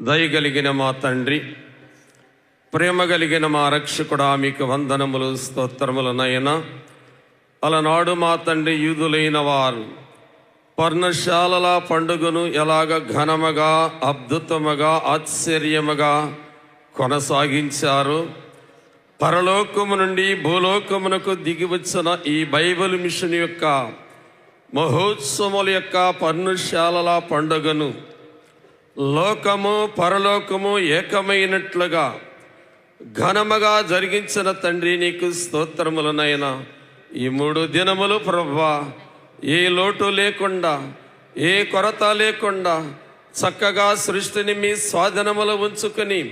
దయగలిగిన మా తండ్రి ప్రేమ కలిగిన మా రక్షకుడా మీకు వందనములు స్తోత్రములనైనా నయన. అలనాడు మా తండ్రి యూదులైన వారు పర్ణశాలల పండుగను ఎలాగ ఘనముగా అద్భుతముగా ఆశ్చర్యముగా కొనసాగించారు. పరలోకము నుండి భూలోకమునకు దిగివచ్చిన ఈ బైబిల్ మిషన్ యొక్క మహోత్సవముల యొక్క పర్ణశాలల పండుగను లోకము పరలోకము ఏకమైనట్లుగా ఘనముగా జరిగించిన తండ్రి నీకు స్తోత్రములనైనా ఈ మూడు దినములు ప్రభా ఏ లోటు లేకుండా ఏ కొరత లేకుండా చక్కగా సృష్టిని మీ స్వాధీనములు ఉంచుకొని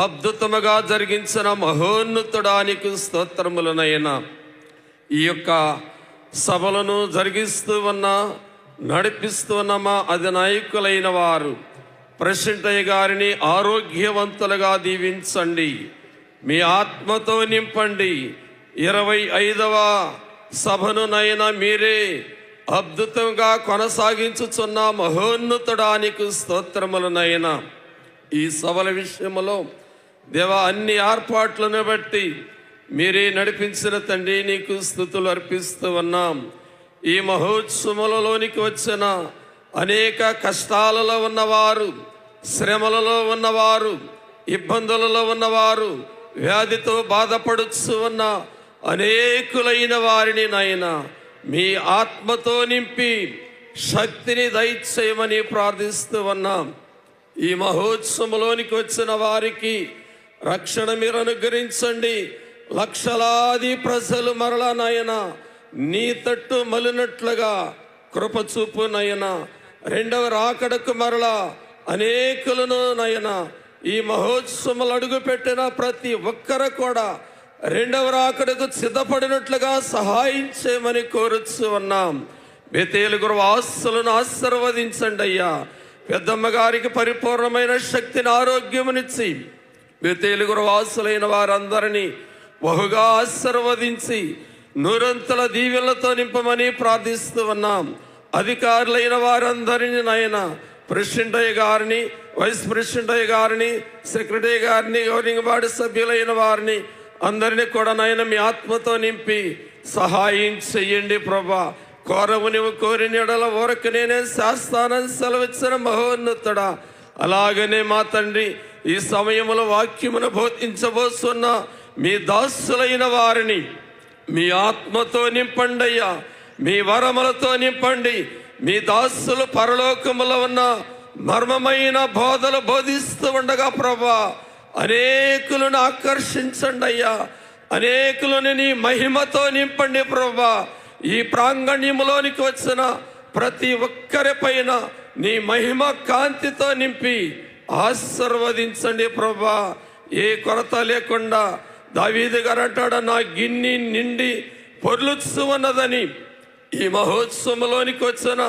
అద్భుతముగా జరిగించిన మహోన్నతుడానికి స్తోత్రములనైనా ఈ యొక్క సభలను జరిగిస్తూ ఉన్న నడిపిస్తూ ఉన్న మా అధినాయకులైన వారు ప్రెసిడెంట్ గారిని ఆరోగ్యవంతులుగా దీవించండి. మీ ఆత్మతో నింపండి. ఇరవై ఐదవ సభను నైనా మీరే అద్భుతంగా కొనసాగించుచున్న మహోన్నతుడానికి స్తోత్రములనైనా ఈ సభల విషయంలో దేవ అన్ని ఏర్పాట్లను బట్టి మీరే నడిపించిన తండ్రి నీకు స్థుతులు అర్పిస్తూ ఉన్నాం. ఈ మహోత్సవములలోనికి వచ్చిన అనేక కష్టాలలో ఉన్నవారు శ్రమలలో ఉన్నవారు ఇబ్బందులలో ఉన్నవారు వ్యాధితో బాధపడుచు ఉన్న అనేకులైన వారిని నాయన మీ ఆత్మతో నింపి శక్తిని దయచేయమని ప్రార్థిస్తూ ఉన్నాం. ఈ మహోత్సవంలోనికి వచ్చిన వారికి రక్షణ మీరు అనుగ్రహించండి. లక్షలాది ప్రజలు మరలా నాయన నీ తట్టు మలినట్లుగా కృపచూపు నయన రెండవ రాకడకు మరలా అనేకులను నయన ఈ మహోత్సవములు అడుగుపెట్టిన ప్రతి ఒక్కరు కూడా రెండవ రాకడకు సిద్ధపడినట్లుగా సహాయం చేయమని కోరుచు ఉన్నాం. బెతేలుగురు ఆస్తులను ఆశీర్వదించండి అయ్యా. పెద్దమ్మ గారికి పరిపూర్ణమైన శక్తిని ఆరోగ్యమునిచ్చి బెతేలుగురు వాసులైన వారందరినీ బహుగా ఆశీర్వదించి నూరంతల దీవెలతో నింపమని ప్రార్థిస్తూ ఉన్నాం. అధికారులైన వారందరినీ నాయన ప్రెసిడెంట్ అయ్య గారిని వైస్ ప్రెసిడెంట్ అయ్య గారిని సెక్రటరీ గారిని గవర్నింగ్ బాడీ సభ్యులైన వారిని అందరినీ కూడా నాయన మీ ఆత్మతో నింపి సహాయం చెయ్యండి ప్రభా. కోరవు నువ్వు కోరిన ఎడల ఊరకు నేనే శాస్తానని సెలవిచ్చిన మహోన్నతుడా. అలాగనే మా తండ్రి ఈ సమయంలో వాక్యమును బోధించబోస్తున్న మీ దాసులైన వారిని మీ ఆత్మతో నింపండి అయ్యా మీ వరములతో నింపండి. మీ దాసులు పరలోకములో ఉన్న మర్మమైన బోధలు బోధిస్తూ ఉండగా ప్రభా అనేకులను ఆకర్షించండి అయ్యా. అనేకులను నీ మహిమతో నింపండి ప్రభా. ఈ ప్రాంగణ్యములోనికి వచ్చిన ప్రతి ఒక్కరి పైన నీ మహిమ కాంతితో నింపి ఆశీర్వదించండి ప్రభా. ఏ కొరత లేకుండా దావీది గారు అంటాడు నా గిన్ని నిండి పొర్లుచ్చు ఉన్నదని. ఈ మహోత్సవంలోనికి వచ్చిన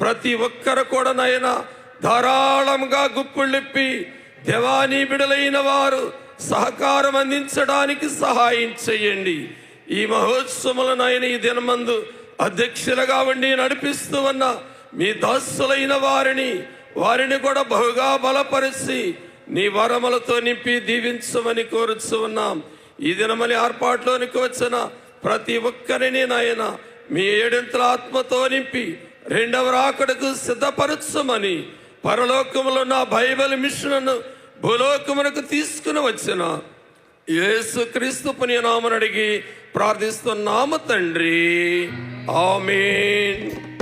ప్రతి ఒక్కరు కూడా నాయన ధారాళంగా గుప్పుళ్ళిప్పి దేవానీ బిడలైన వారు సహకారం అందించడానికి సహాయం చేయండి. ఈ మహోత్సవములను ఆయన ఈ దినమందు అధ్యక్షులుగా ఉండి నడిపిస్తూ ఉన్న మీ దాసులైన వారిని వారిని కూడా బహుగా బలపరిచి నీ వరములతో నింపి దీవించమని కోరుచు ఉన్నాం. ఈ దినమని ఏర్పాట్లోనికి వచ్చిన ప్రతి ఒక్కరిని నాయన మీ ఏడంతల ఆత్మతో నింపి రెండవ రాకడకు సిద్ధపరచమని పరలోకములో నా బైబిల్ మిషన్ను భూలోకమునకు తీసుకుని వచ్చిన యేసు క్రీస్తు పుణ్యనామను అడిగి ప్రార్థిస్తున్నాము తండ్రి. ఆమెన్.